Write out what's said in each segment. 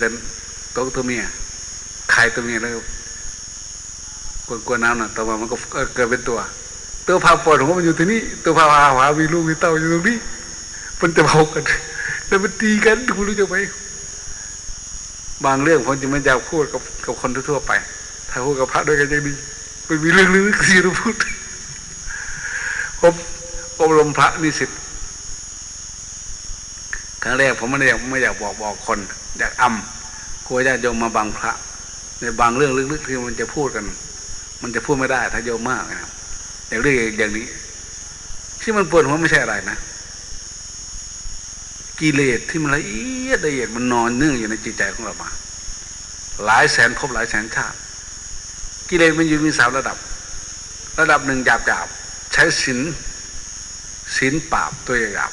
เป็นตัวตัวเมียไข่ตัวเมียแล้วกวนกวนน้ำน่ะต่อมามันก็เกิดเป็นตัว ตัวพาปอดของมันอยู่ที่นี่ตัวพาหาหามีลูกมีเต้าอยู่ตรงนี้มันจะเผากันแล้วมันตีกันคุณรู้จักไหมบางเรื่องผมจะไม่อยากพูดกับกับคนทั่วไป ถ้าพูดกับพระด้วยกันยังดีไม่มีเรื่องลึกๆสิเราพูดผมอบรมพระนิสิต ครั้งแรกผมไม่ได้ไม่อยากบอกบอกคน อยากอำกลัวญาติโยมมาบังพระ ในบางเรื่องลึกๆที่มันจะพูดกัน มันจะพูดไม่ได้ถ้าโยมมากนะครับอย่างเรื่องอย่างนี้ ที่มันปวดหัวไม่ใช่อะไรนะกิเลสที่มันละเอียดละเอียดมันนอนเนื่องอยู่ในจิตใจของเรามา หลายแสนพบหลายแสนชาติกิเลสมันอยู่มีสามระดับ ระดับหนึ่งหยาบหยาบใช้ศีลศีลปราบตัวหยาบ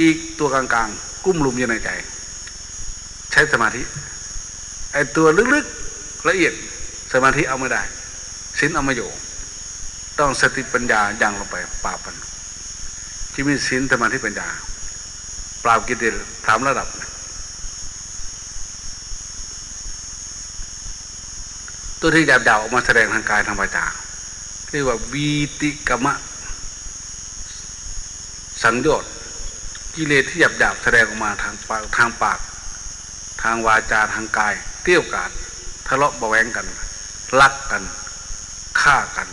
อีกตัวกลางๆ กุ้มลุมอยู่ในใจ ใช้สมาธิไอ้ตัวลึกๆละเอียดสมาธิเอาไม่ได้ศีลเอาไม่อยู่ต้องสติปัญญาย่างลงไปปราบมันที่มีศีลสมาธิปัญญา ปราบกิเลสสามระดับตัวที่หยาบๆออกมาแสดงทางกายทางวาจาเรียกว่าวีติกมะสังโยชน์ กิเลสที่หยาบหยาบแสดงออกมาทางปากทางปาก ทางวาจาทางกายเกี่ยวกาดทะเลาะเบาแวงกัน ลักกันฆ่ากัน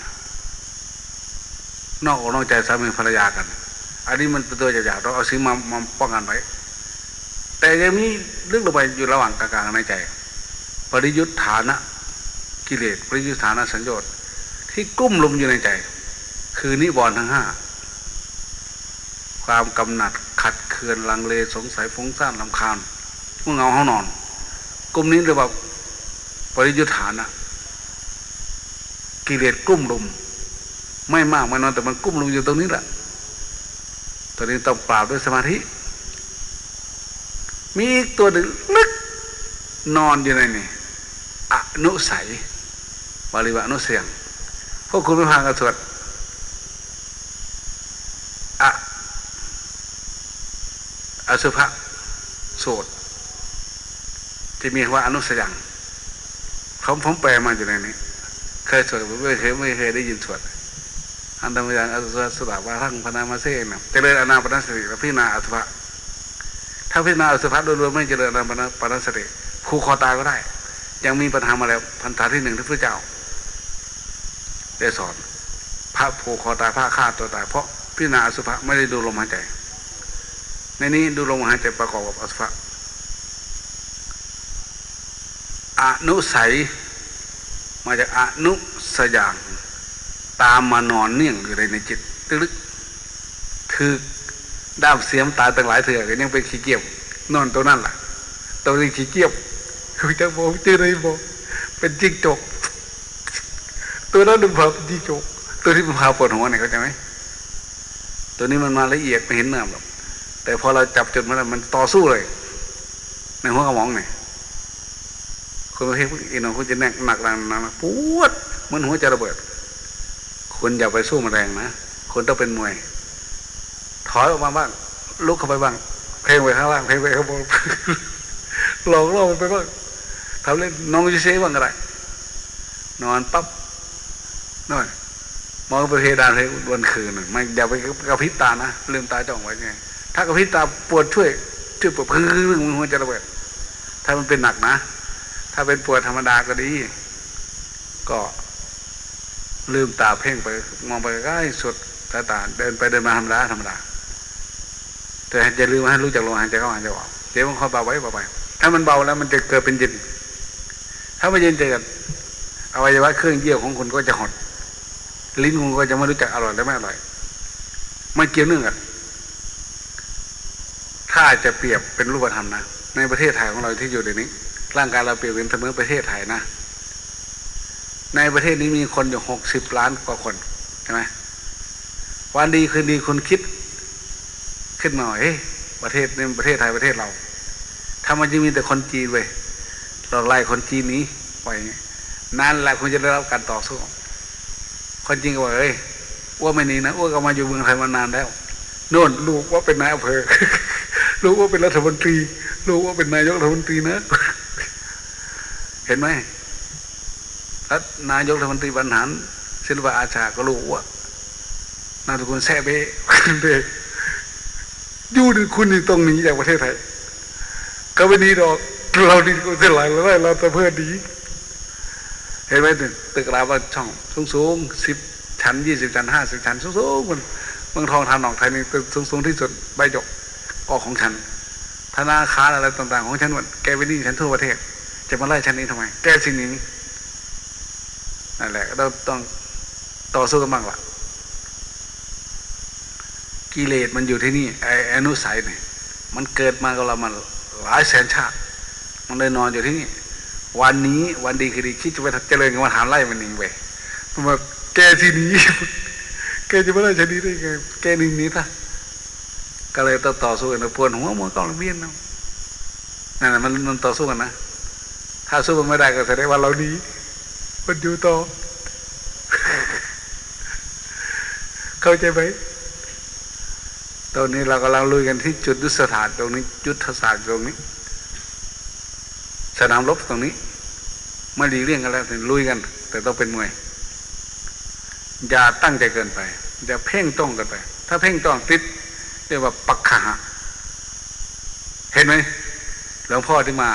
นอกอกนอกใจสามีภรรยากัน อันนี้มันเป็นตัวหยาบๆเราเอาสิ่งมามาป้องกันไว้ แต่ยังมีเรื่องลงไปอยู่ระหว่างกลางๆในใจ ปริยุทธฐานะกิเลสปริยุทธฐานะสัญญน์ที่กุ้มลุมอยู่ในใจ คือนิวรณ์ทั้งห้าความกำหนัด เคืองลังเลสงสัยฟุ้งซ่านลำคาญเมื่อเงาห้องนอน กลุ่มนี้เรียกว่าปริยุทธานะกิเลสกุ้มลุม ไม่มากไม่นอยแต่มันกุ้มลุมอยู่ตรงนี้แหละตอนนี้ต้องปราบด้วยสมาธิ มีอีกตัวหนึ่งลึกนอนอยู่ในนี่อนุสัยบาลีว่าอนุเสียงพวกคุณไม่พากันสวดอะอ สุภะโสดที่มีว่าอนุสยังเขาผมแปลมาอยู่ในนี้ เคยสวดไม่เคยไม่เคยได้ยินสวดอันธรรมยังอสุภะสุดาวาทั้งพนามาเซ่นเจริญอนาปนสติและพิจารณาอสุภะถ้าพิจารณาอสุภะโดยรวมไม่เจริญอนาปนสติคู่คอตายก็ได้ ยังมีปัญหามาแล้วพันธาที่หนึ่งที่พระเจ้า ได้สอนพระผูกคอตายพระฆ่าตัวตายเพราะพิจารณาอสุภะไม่ได้ดูลมหายใจ ในนี้ดูลมหายใจประกอบกับอสุภะอนุสัย มาจากอนุสยางตามมานอนเนื่องอยู่ในจิตตึกคือด้ามเสียมตายตั้งหลายเถื่อก็ยังเป็นขี้เกียบ นอนตัวนั่นแหละตัวนี้ขี้เกียบคือจะบอกเจออะไรบอกเป็นจิ้งจก ตัวนั้นดูพาเป็นจิงจก ตัวที่มันพาปวดหัวเนี่ยเข้าใจไหมตัวนี้มันมาละเอียดไม่เห็นเนื้อหรอก แต่พอเราจับจุดมันมันต่อสู้เลย ในหัวกระหม่อมเนี่ยคนประเภทอีน้องคุณจะแน่หนักหนักหนักปวดเหมือนหัวจะระเบิดคุณอย่าไปสู้มันแรงนะคุณต้องเป็นมวย ถอยออกมาบ้างลุกเข้าไปบ้าง เพลงไปข้างล่างเพลงไปข้างบนหลอกล่อมันไปบ้างทำเล่นน้องจะเซ่บ้างอะไรนอนปั๊บนอนมองไปเพดานเลยวันคืนไม่อย่าไปกระพริบตานะลืมตาจ้องไว้ไง ถ้ากระพริบตาปวดช่วยช่วยปวดพึ่งมันหัวจะระเบิดถ้ามันเป็นหนักนะ ถ้าเป็นปวดธรรมดาก็ดี ก็ลืมตาเพ่งไป มองไปใกล้สุดตาตาเดินไปเดินมาธรรมดาธรรมดาแต่อย่าลืมให้รู้จักลมหายใจเข้าหายใจออกเดี๋ยวมันคอยเบาไว้เบาไป ถ้ามันเบาแล้วมันจะเกิดเป็นเย็น ถ้าไม่เย็นจะอวัยวะเครื่องเยี่ยวของคุณก็จะหด ลิ้นคุณก็จะไม่รู้จักอร่อยและไม่อร่อยมันเกี่ยวเนื่องกัน ถ้าจะเปรียบเป็นรูปธรรมนะ ในประเทศไทยของเราที่อยู่เดี๋ยวนี้ ร่างกายเราเปรียบเป็นเสมือนประเทศไทยนะ ในประเทศนี้มีคนอยู่หกสิบล้านกว่าคนใช่ไหมวันดีคืนดีคุณคิด ขึ้นมาเฮ้ยประเทศนี้ประเทศไทยประเทศเราถ้ามันจะมีแต่คนจีนเว้ยเราไล่คนจีนนี้ไปนั่นแหละคุณจะได้รับการต่อสู้คนจริงก็บอกเอ้ยว่าไม่นี้นะว่าก็มาอยู่เมืองไทยมานานแล้วโน่นลูกว่าเป็นนายอำเภอ ลูกว่าเป็นรัฐมนตรี รู้ว่าเป็นนายกรัฐมนตรีนะ เห็นไหมแล้วนายกรัฐมนตรีบรรหารศิลปะอาชาก็รู้ว่านามสกุลแซ่เบ้เด็กยู่ในคุณนี่ตรงนี้จากประเทศไทยก็ไม่ดีดอกเราดีกว่าเสียหลายแล้เราแต่เพื่อดี เห็นไหมตึกตึกราบช่องสูงสูงสิบชั้นยี่สิบชั้นห้าสิบชั้นสูงสูงมันเมืองทองทางหนองไทยนี่ตึกสูงสูงที่สุดใบหยก ก็ของฉัน ธนาคารอะไรต่าง ๆ ของฉันหมดแกไปนี่ฉันทั่วประเทศ จะมาไล่ฉันนี้ทำไม แกสิ่งนี้นั่นแหละเราต้องต่อสู้กันบ้างล่ะกิเลสมันอยู่ที่นี่ไอ้อนุสัยเนี่ยมันเกิดมากับเรามันหลายแสนชาติ มันเลยนอนอยู่ที่นี่ วันนี้วันดีคือดีคิดจะไปเจริญกับมันหาไล่มันหนีไปมาแกที่นี้แกจะม่ได้ชนีได้ไงแกหนีนี้ท่า ก็เลยต้องต่อสู้กันปวดหัวมัวกองเวียนนะนั่นแหละมันมันต่อสู้กันนะถ้าสู้มันไม่ได้ก็แสดงว่าเราดีมันอยู่ต่อ เข้าใจไหมตอนนี้เรากำลังลุยกันที่จุดยุทธศาสตร์ตรงนี้ยุทธศาสตร์ตรงนี้ สนามรบตรงนี้ไม่ดีเรื่องกันแล้วลุยกัน แต่ต้องเป็นมวย อย่าตั้งใจเกินไป อย่าเพ่งต้องกันไป ถ้าเพ่งต้องติด เรียกว่าปักขะเห็นไหมหลวงพ่อที่มา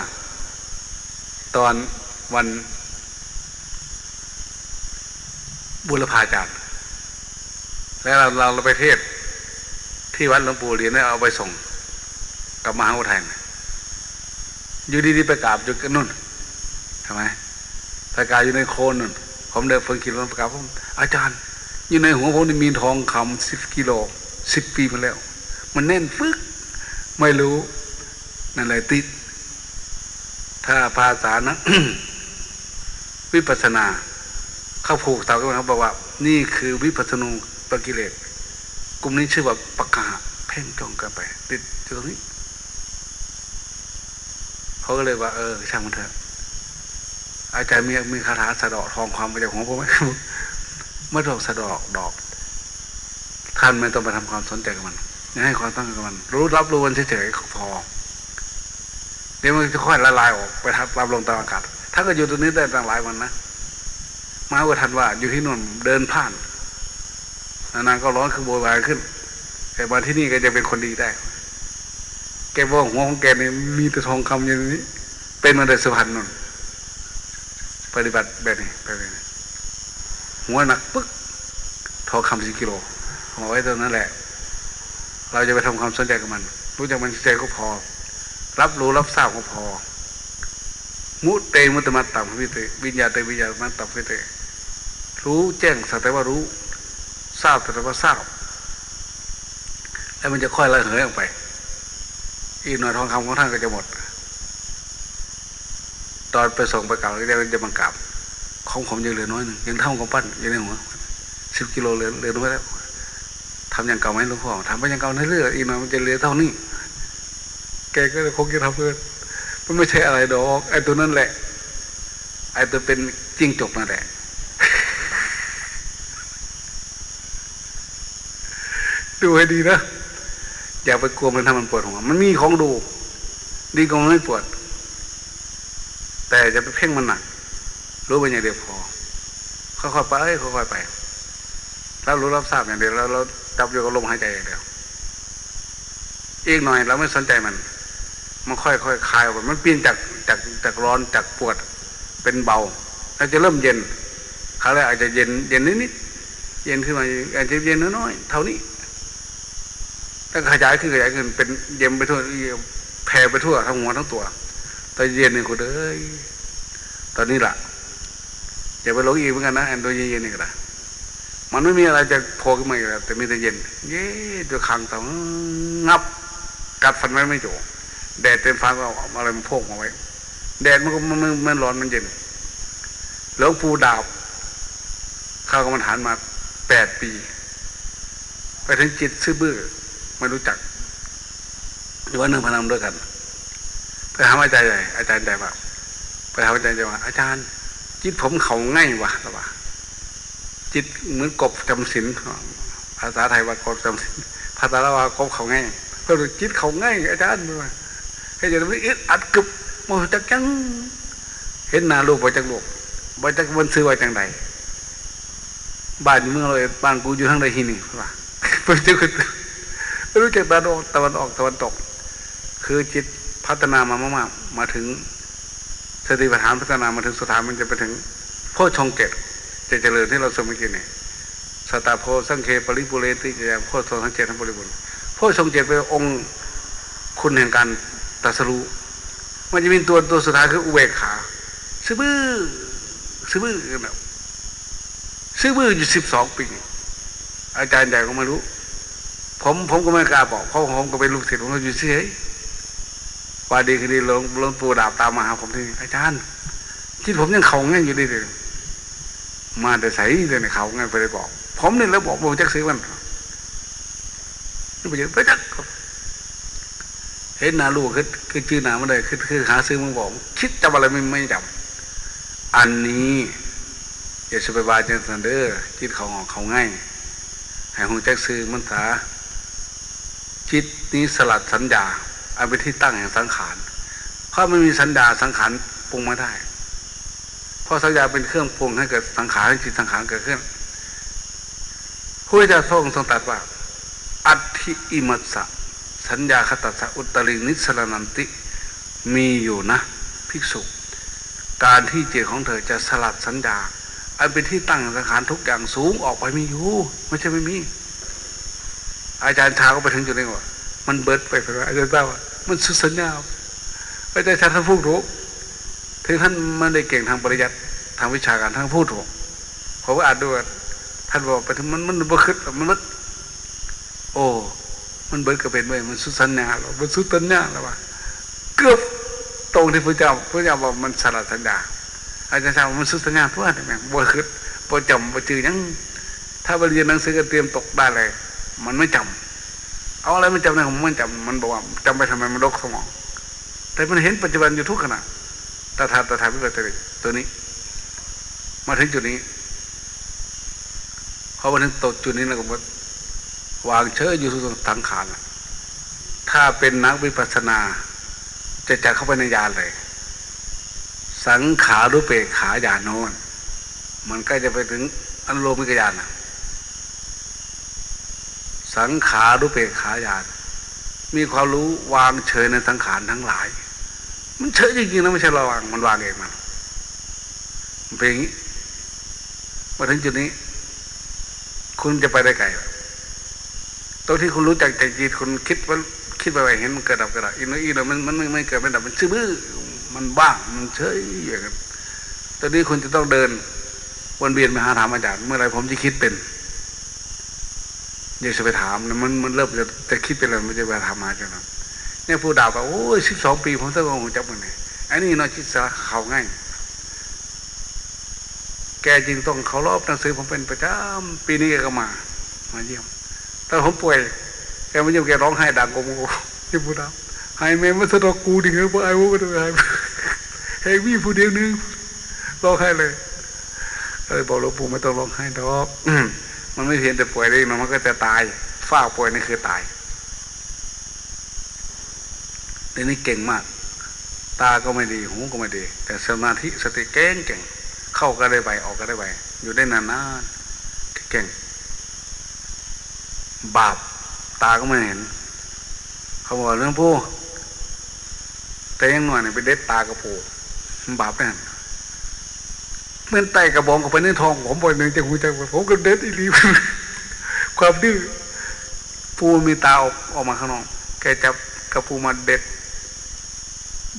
ตอนวันบุรพาจารย์ แล้วเราเราไปเทศ ที่วัดหลวงปู่เรียนได้เอาไปส่งกับมหาวิทยาลัยอยู่ดีๆไปกราบอยู่กันนู่นทำไมไปกราบอยู่ในโคนนู่นผมเดินฝึกกินรถประกาศผมอาจารย์ อยู่ในหัวผมนี่มีทองคำสิบกิโลสิบปีมาแล้ว มันแน่นฟึกไม่รู้ นั่นแหละติด ถ้าภาษานะวิปัสนา เขาผูกเต่ากันเขาบอกว่า นี่คือวิปัสนูปกิเลสกลุ่มนี้ชื่อว่าปกาเพ่งจ้องกันไป ติดอยู่ตรงนี้เขาก็เลยว่า เออช่างมันเถอะอาจารย์มีมีคาถาสะดอกทองความมาจากของผมไหมไม่ต้องสะดอกดอก ท่านไม่ต้องไปทำความสนใจกับมัน ให้ความตั้งกับมัน รู้รับรู้มันเฉยๆพอเดี๋ยวมันจะค่อยละลายออกไปทับรับลงตามอากาศ ถ้าก็อยู่ตรงนี้ได้ตั้งหลายวันนะมาว่าทันว่าอยู่ที่นู่นเดินผ่านนานๆก็ร้อนขึ้นโวยวายขึ้นแต่มาที่นี่ก็จะเป็นคนดีได้ แกบอกหัวของแกเนี่ยมีแต่ทองคำอย่างนี้ เป็นมาแต่สุพรรณนนปฏิบัติแบบนี้ไปเลยหัวหนักปึ๊กทองคำสี่กิโลเอาไว้ตรงนั้นแหละ เราจะไปทำความสนใจกับมัน รู้จักมันใจก็พอ รับรู้รับทราบก็พอ มุเตมุตมัตตัมวิเตวิญญาเตวิญญามัตตัมวิเตรู้แจ้งสักแต่ว่ารู้ ทราบแต่ว่าทราบ แล้วมันจะค่อยละเหยออกไป อีกหน่อยทองคำของท่านก็จะหมด ตอนไปส่งไปกลับแล้วจะบังกลับของผมยังเหลือน้อยหนึ่งยังเท่ากับปั้นยังในหัวสิบกิโลเหลือเหลือน้อยแล้ว ทำอย่างเก่าไหมหลวงพ่อทำไปอย่างเก่าในเรื่องอีกหน่อยมันจะเหลือเท่านี้ แกก็เลยคงจะทำเพื่อนมันไม่ใช่อะไรดอกไอ้ตัวนั่นแหละ ไอ้ตัวเป็นจิ้งจกนั่นแหละดูให้ดีนะอย่าไปกลัวมันทำมันปวดหัวมันมีของดู ดีกว่าไม่ปวด แต่จะไปเพ่งมันหนักรู้ไปอย่างเดียวพอค่อยๆไปค่อยๆไปแล้วรู้รับทราบอย่างเดียวแล้วเรา จับอยู่กับลมหายใจอย่างเดียวอีกหน่อยเราไม่สนใจมัน มันค่อยๆคลายออกไปมันเปลี่ยนจากจากจากร้อนจากปวดเป็นเบาแล้วจะเริ่มเย็นคราวแรกอาจจะเย็นเย็นนิดๆเย็นขึ้นมาอาจจะเย็นน้อยๆเท่านี้ถ้าขยายขึ้นขยายขึ้นเป็นเย็นไปทั่วแผ่ไปทั่วทั้งหัวทั้งตัวแต่เย็นนี่คุณเอ้ยตอนนี้ล่ะอย่าไปหลงอีกเหมือนกันนะแอนตัวเย็นๆนี่ก็ได้ มันไม่มีอะไรจะโผล่ขึ้นมาอีกแล้วแต่มีแต่เย็น เย้ตัวคังต่องับ กัดฟันไว้ไม่โจแดดเต็มฟ้าก็เอาอะไรมาโพกมาไว้ แดดมันก็มันมันร้อนมันเย็นหลวงปู่ดาบเข้ากรรมฐานมาแปดปี ไปถึงจิตซื่อบื้อไม่รู้จักหรือว่าเนื่องพนันด้วยกันไปหาอาจารย์ใหญ่อาจารย์ใหญ่ว่าไปหาอาจารย์ใหญ่ว่าอาจารย์จิตผมเขาง่ายวะหรือว่า จิตเหมือนกบจำศีลภาษาไทยว่ากบจำศีลภาษาละว่ากบเขาง่ายก็จิตเขาง่ายอาจารย์มาให้จะไม่อึดอัดกึบโมจักจังเห็นน้าลูกบ่จักลูกบ่จักมันซื้อไว้จังใดบ้านเมืองเลยบ้านกูอยู่ทางใดที่นี่ว่าเพิ่นจะรู้จักตะวันออกตะวันออกตะวันตก คือจิตพัฒนามามากๆมาถึงสติปัฏฐานพัฒนามาถึงสุดท้ายมันจะไปถึงพ่อชงเกต จะเจริญที่เราสมมติเนี่ยสตาโพสังเคปริปุเรติจะพ่อทรงทั้งเจ็ดทั้งบริบูรณ์พ่อชงเจ็ดเป็นองค์คุณแห่งการตรัสรู้มันจะมีตัวตัวสุดท้ายคืออุเบกขาซื้อบื้อซื้อบื้อแบบซื้อบื้ออยู่สิบสองปี อาจารย์ใหญ่ก็ไม่รู้ ผมผมก็ไม่กล้าบอกเพราะผมก็เป็นลูกศิษย์ผมก็อยู่เฉยว่าดีคือดีหลวงหลวงปู่ดาบตามมาหาผมที่อาจารย์ ที่ผมยังเขาง่ายอยู่ดีเลย มาแต่ใส่เลยในเขาไงไปเลยบอก ผมนี่แล้วบอกผมจักซื้อมันนี่ไปเจอไปจักเห็นน้าลูกคือคือชื่อนามาเลยคือคือหาซื้อมึงบอก คิดจำอะไรไม่ไม่จำอันนี้อย่าสบายบายจังสันเดอร์คิดเขาออกเขาง่ายให้หงจักซื้อมันถาจิตนี้สลัดสัญญาเอาไปที่ตั้งแห่งสังขารเพราะไม่มีสัญญาสังขารปรุงไม่ได้ ราะสัญญาเป็นเครื่องปรุงให้เกิดสังขารให้จิตสังขารเกิดขึ้นผู้จะทรงทรงตรัสว่า อัตถิอิมัสสะสัญญาคตัสสะอุตรินิสรนันติ มีอยู่นะ ภิกษุ การที่จิตของเธอจะสลัดสัญญา อันเป็นที่ตั้งสังขารทุกอย่างสูงออกไปมีอยู่ไม่ใช่ไม่มี อาจารย์ชาก็ไปถึงจุดนี้ว่ามันเบิดไปไปอาจารย์ทราบว่ามันสุดสัญญาอาจารย์ชาท่านพูดถูก ถึงท่านไมันได้เก่งทางปริยัติทางวิชาการทางพูดถูกผมก็อ่านด้วยท่านบอกไปถึงมันมันบ่ขึ้นมันมันโอ้มันเบิดก็เป็นไปมันสุดสัญญาแล้วมันสุดสัญญาแล้วว่าเกือบตรงที่พระเจ้าพระเจ้าบอกมันสลัดสัญญาอาจารย์ชามันสุดสัญญาเพื่อนแม่งบ่ขึ้นบ่จำบ่จือยังถ้าไปเรียนหนังสือก็เตรียมตกได้เลย มันไม่จำเอาอะไรมันจำได้ผมมันจำมันบอกว่าจำไปทำไมมันรกสมอง แต่มันเห็นปัจจุบันอยู่ทุกขณะ ตาทาตาทาพิบัสสติตัวนี้ มาถึงจุดนี้พอมาถึงตกจุดนี้แล้วก็วางเชยอยู่ทุกสังขารถ้าเป็นนักวิปัสสนา จะจัดเข้าไปในญาณเลย สังขารุเปกขาญาณโนนมันกล้จะไปถึงอนุโลมิกญาณนะสังขารุเปกขาญาณมีความรู้วางเฉยในสังขารทั้งหลาย มันเฉยจริงๆนะไม่ใช่ราวางมันวางเองมันมันเป็นอย่างนี้มาถึงจุดนี้ คุณจะไปได้ไกลตรงที่คุณรู้จักใจจิตคุณคิดว่าคิดไปไปเห็นมันเกิดดับกระดับอีโนอีโนมันมันไม่เกิดไม่ดับมันซื่อบื้อมันบ้างมันเฉยอย่างนั้นตอนนี้คุณจะต้องเดินวนเวียนไปหาถามอาจารย์เมื่อไรผมจะคิดเป็นอยากจะไปถามนะมันมันเริ่มจะจะคิดเป็นอะไรมันจะไปถามมาจังนะ เนี่ยผู้ดาวบอกโอ้ยสิบสองปีผมต้องงงจับมันไงอันนี้นอคิดสาเขาง่าย แกจริงต้องเขารอบหนังสือผมเป็นประจำปีนี้แกก็มา มาเยี่ยมแต่ผมป่วยแกมาเยี่ยมแกร้องไห้ดังโกโมที่ผู้ดาวหายแม่มาสะดอกกูดิเงี้ยพวกไอ้พวกมันหายเฮ้ยมีผู้เดียวนึงร้องไห้เลยเลยบอกหลวงปู่ไม่ต้องร้องไห้ดอกมันไม่เพียงแต่ป่วยได้มันก็จะตายฝ้าป่วยนี่คือตาย ทีนี้เก่งมาก ตาก็ไม่ดีหูก็ไม่ดี แต่สมาธิสติเก่งเก่ง เข้าก็ได้ไปออกก็ได้ไปอยู่ได้นานๆเก่ง บาปตาก็ไม่เห็น เขาบอกเรื่องผู้แต่ยังหน่อยเนี่ยไปเด็ดตากระโปบาปแน่นเมื่อไตกระบองกับไปในทองผมบ่อยหนึ่งจะหูจักผมก็เด็ดอีลีความดื้อปูมีตาออกออกมาข้างนอก แกจับกระปูมาเด็ด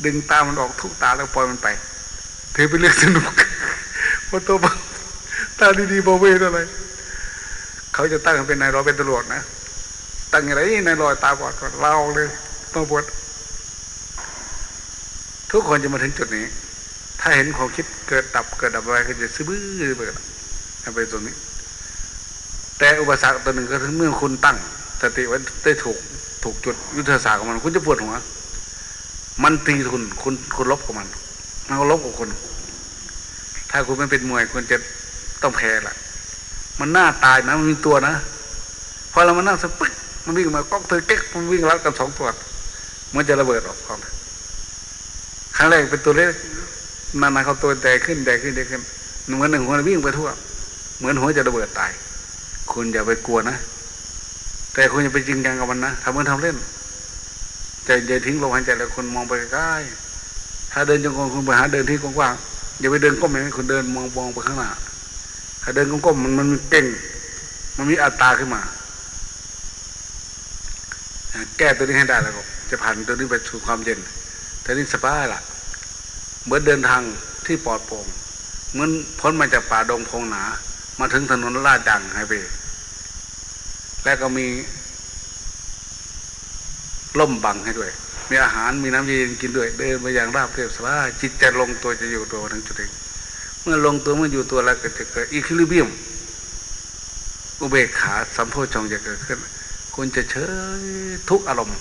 ดึงตามันออกทุกตาแล้วปล่อยมันไปถือเป็นเรื่องสนุกพอตัวตาดีๆบอเวอะไร เขาจะตั้งเป็นนายร้อยเป็นตำรวจนะ ตั้งอะไรนายร้อยตาบอดก่อนเล่าเลยต้องบวชทุกคนจะมาถึงจุดนี้ ถ้าเห็นความคิดเกิดดับเกิดดับอะไรก็จะซื้อบื้อไปไปตรงนี้ แต่อุปสรรคตัวหนึ่งก็คือเมื่อคุณตั้งสติไว้ได้ถูกถูกจุดยุทธศาสตร์ของมัน คุณจะปวดหัว มันตีทุนคุณคุณลบกับมัน มันก็ลบกับคุณ ถ้าคุณไม่เป็นมวยคุณจะต้องแพ้ละมันหน้าตายนะมันมีตัวนะพอเรามานั่งสปึ๊กมันวิ่งมาก๊อกเธอเก๊กมันวิ่งรัดกันสองตัวมันจะระเบิดออกก่อนรั้งแรกเป็นตัวเล็กนานๆเขาตัวใหญ่ขึ้นใหญ่ขึ้นใหญ่ขึ้นเหมือนหนึ่งหัววิ่งไปทั่ว เหมือนหัวจะระเบิดตาย คุณอย่าไปกลัวนะ แต่คุณอย่าไปจริงจังกับมันนะทำเหมือนทำเล่น จอย่าทิ้งลมหายใจแล้วคนมองไปใกล้ถ้าเดินจงกรมคุณไปหาเดินที่กว้างๆอย่าไปเดินก้มอย่างนี้คุณเดินมองมองไปข้างหน้าถ้าเดินก้มๆมันมันเก่ง มันมีอัตราขึ้นมา แก้ตัวนี้ให้ได้แล้วก็จะผ่านตัวนี้ไปสู่ความเย็นแต่นี่สบายละเหมือนเดินทางที่ปลอดโปร่งเหมือนพ้นมาจากป่าดงพงหนา มาถึงถนนลาดจังไฮเวย์และก็มี ล่มบังให้ด้วย มีอาหารมีน้ำเย็นกินด้วย เดินไปอย่างราบเรียบสบายจิตจะลงตัวจะอยู่ตัวทั้งจุดเองเมื่อลงตัวเมื่ออยู่ตัวแล้วก็จะเกิดอีคิลิเบียมอุเบกขาสัมโพชงจะเกิดขึ้นคุณจะเฉยทุกอารมณ์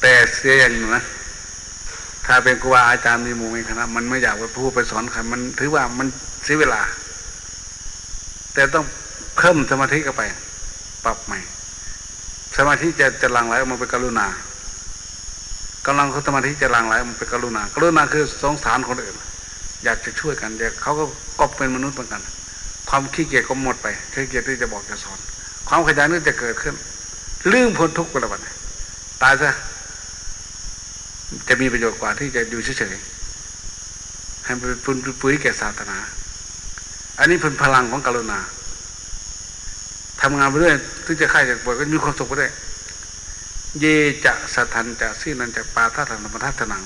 แต่เสียอย่างหนึ่งนะ ถ้าเป็นครูบาอาจารย์มีหมู่มีคณะมันไม่อยากไปพูดไปสอนใครมันถือว่ามันเสียเวลา แต่ต้องเพิ่มสมาธิเข้าไป ปรับใหม่ สมาธิจะจะลังไหลออกมาเป็นกรุณากำลังเขาสมาธิจะลังไหลออกมาเป็นกรุณา กรุณาคือสงสารคนอื่น อยากจะช่วยกันอยากเขาก็ก็เป็นมนุษย์เหมือนกัน ความขี้เกียจก็หมดไปขี้เกียจที่จะบอกจะสอน ความขยันนี่จะเกิดขึ้นลืมพ้นทุกข์ไปแล้ววันตายซะจะมีประโยชน์กว่าที่จะอยู่เฉยๆให้เป็นปุ๋ยแก่ศาสนา อันนี้เป็นพลังของกรุณา ทำงานไปเรื่อยถึงจะค่ายจะป่วยก็มีความสุขไปได้เยจะสัทันจะสีนันจะปาทัตันธรรมทัตนัง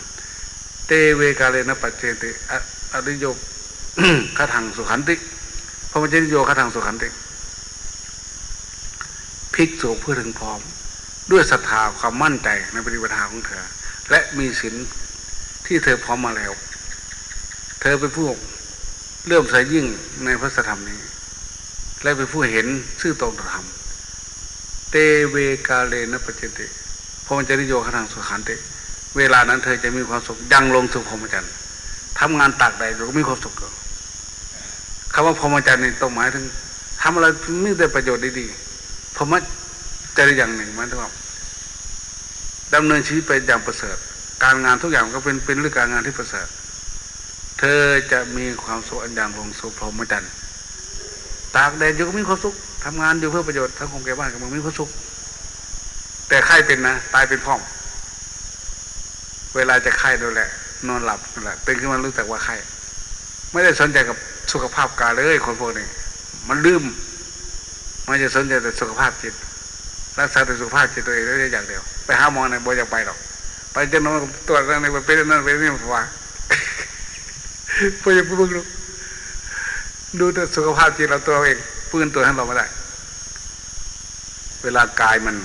เตเวกาเลนะปัจเจติอริโยคาทังสุขันติพระมัจจิโยคาทังสุขันติภิกษุเพื่อถึงพร้อม ด้วยศรัทธาความมั่นใจในปฏิบัติของเธอ และมีศีลที่เธอพร้อมมาแล้ว เธอเป็นผู้เริ่มใส่ยิ่งในพระธรรมนี้ และเป็นผู้เห็นซื่อตรงธรรมเตเวกาเลนะปัจเจติพระมัจจิโยคทังสุขันติเวลานั้นเธอจะมีความสุขยังลงสู่พรหมจรรย์ทำงานตากแดก็มีความสุขคำว่าพรหมจรรย์นี่ต้องหมายถึงทำอะไรมีแต่ประโยชน์ดีๆพรหมจรรย์อย่างหนึ่งมันถึงว่าดำเนินชีวิตไปอย่างประเสริฐ การงานทุกอย่างก็เป็นเป็นเรื่องการงานที่ประเสริฐ เธอจะมีความสุขอันอย่างลงสู่พรหมจรรย์ ตากแดดอยู่ก็มีความสุขทำงานอยู่เพื่อประโยชน์ทั้งคงแก่บ้านก็มันมีความสุข แต่ใครเป็นนะตายเป็นพ่อม เวลาจะไข้ดูแลนอนหลับนั่นแหละตื่นขึ้นมารู้จักว่าไข้ไม่ได้สนใจกับสุขภาพกายเลยคนพวกนี้มันลืมมันจะสนใจแต่สุขภาพจิต รักษาแต่สุขภาพจิตตัวเองได้อย่างเดียว ไปหาหมอในบ่อยากไปหรอกไปจะนอนตรวจอะไรไปเป็นนั่นเป็นนี่มัว่าไปยังพูด ดูแต่สุขภาพจิตเราตัวเองฟื้นตัวให้เราไม่ได้ เวลากายมัน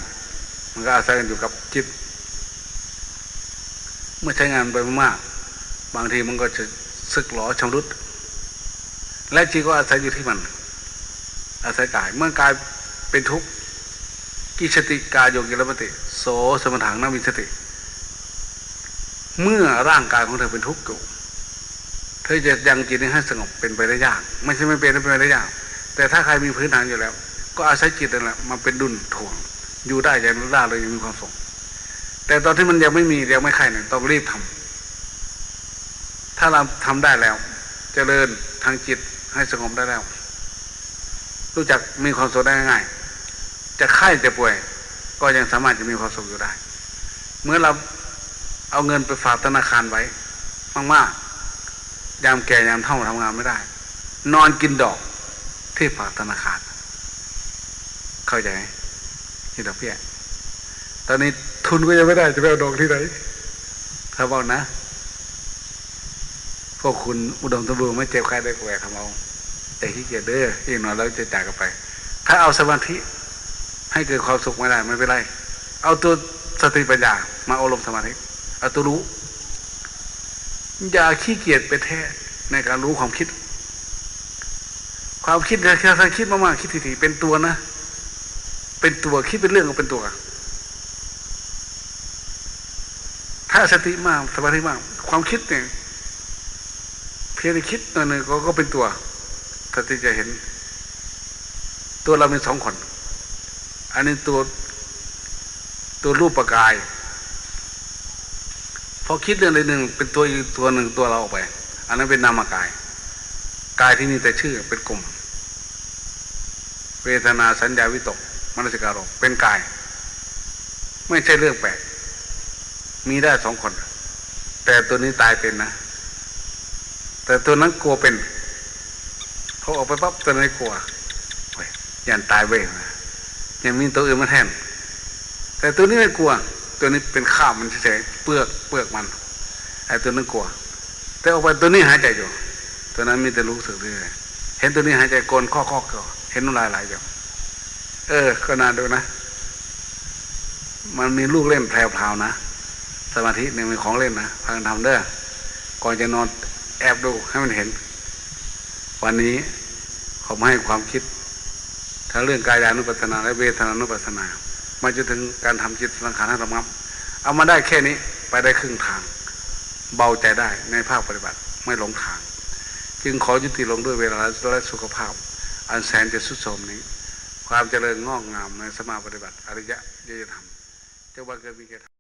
มันก็อาศัยกันอยู่กับจิต เมื่อใช้งานไปมากบางทีมันก็จะสึกหลอชำรุด และจีก็อาศัยอยู่ที่มัน อาศัยกาย เมื่อกายเป็นทุกข์กิสติกายโยกิรปติ โสสมถังนวิสติ เมื่อร่างกายของเธอเป็นทุกข์อยู่ เธอจะยังจิตให้สงบเป็นไปได้ยาก ไม่ใช่ไม่เป็นเป็นไปได้ยาก แต่ถ้าใครมีพื้นฐานอยู่แล้ว ก็อาศัยจิตนั่นแหละมาเป็นดุลถ่วง อยู่ได้อย่างร่าเลยยังมีความสุขแต่ตอนที่มันยังไม่มียังไม่ไข่เนี่ยต้องรีบทำถ้าเราทำได้แล้วจเจริญทางจิตให้สงบได้แล้ว รู้จักมีความสุขได้ง่ายจะไข้จะป่วย ก็ยังสามารถจะมีความสุขอยู่ได้ เมื่อเราเอาเงินไปฝากธนาคารไว้มากๆ ยามแก่ยามเท่าทำงานไม่ได้ นอนกินดอกที่ฝากธนาคาร เข้าใจไหมที่ดอกเบี้ยตอนนี้ทุนก็ยังไม่ได้จะไปเอาดอกที่ไหนถ้าบอกนะ พวกคุณอุดมสมบูรณ์ไม่เจ็บใครได้ป่วยทำเอาแต่ที่เกียจเด้ออีกหน่อยเราจะจากกันไป ถ้าเอาสมาธิให้เกิดความสุขไม่ได้ไม่เป็นไร เอาตัวสติปัญญามาอบรมสมาธิเอาตัวรู้ อย่าขี้เกียจไปแท้ในการรู้ความคิด ความคิดแค่ถ้าคิดมากๆคิดถี่ๆเป็นตัวนะ เป็นตัวคิดเป็นเรื่องก็เป็นตัว ถ้าสติมากสมาธิมาก ความคิดเนี่ยเพียงคิดหน่อยๆก็เป็นตัวสติจะเห็น ตัวเราเป็นสองคน อันนี้ตัวตัวรูปประกาย ออคิดเรื่องใดหนึ่งเป็นตัวตัวหนึ่งตัวเราออกไป อันนั้นเป็นนามกาย กายที่มีแต่ชื่อเป็นกลุ่ม เวทนาสัญญาวิตกมนสิการมเป็นกาย ไม่ใช่เรื่องแปลกมีได้สองคน แต่ตัวนี้ตายเป็นนะ แต่ตัวนั้นกลัวเป็นเขาออกไปปั๊บตัวนั้นกลัวยยันตายเว้ยนะยังมีตัวอื่นมาแทน แต่ตัวนี้ไม่กลัว ตัวนี้เป็นข้าวมันเฉยเปลือกเปลือกมันไอ้ตัวนั้นกลัว แต่ออกไปตัวนี้หายใจอยู่ ตัวนั้นมีแต่รู้สึกเรื่อยเห็นตัวนี้หายใจโกนข้อข้อก็เห็นน้ำลายไหลอยู่เออ ก็น่าดูนะ มันมีลูกเล่นแพรวๆนะสมาธิเนี่ยมีของเล่นนะพังทำเด้อก่อนจะนอนแอบดูให้มันเห็น วันนี้เขามให้ความคิดทั้งเรื่องกายานุปัสสนาและเวทนานุปัสสนา มาจนถึงการทำจิตสังขารให้ระงับ เอามาได้แค่นี้ไปได้ครึ่งทาง เบาใจได้ในภาคปฏิบัติไม่หลงทาง จึงขอยุติลงด้วยเวลาและสุขภาพ อันแสนจะสุดโทมนี้ ความเจริญงอกงามในสมาปฏิบัติอริยะยธรรมเจ้าบันเกิดมีแก่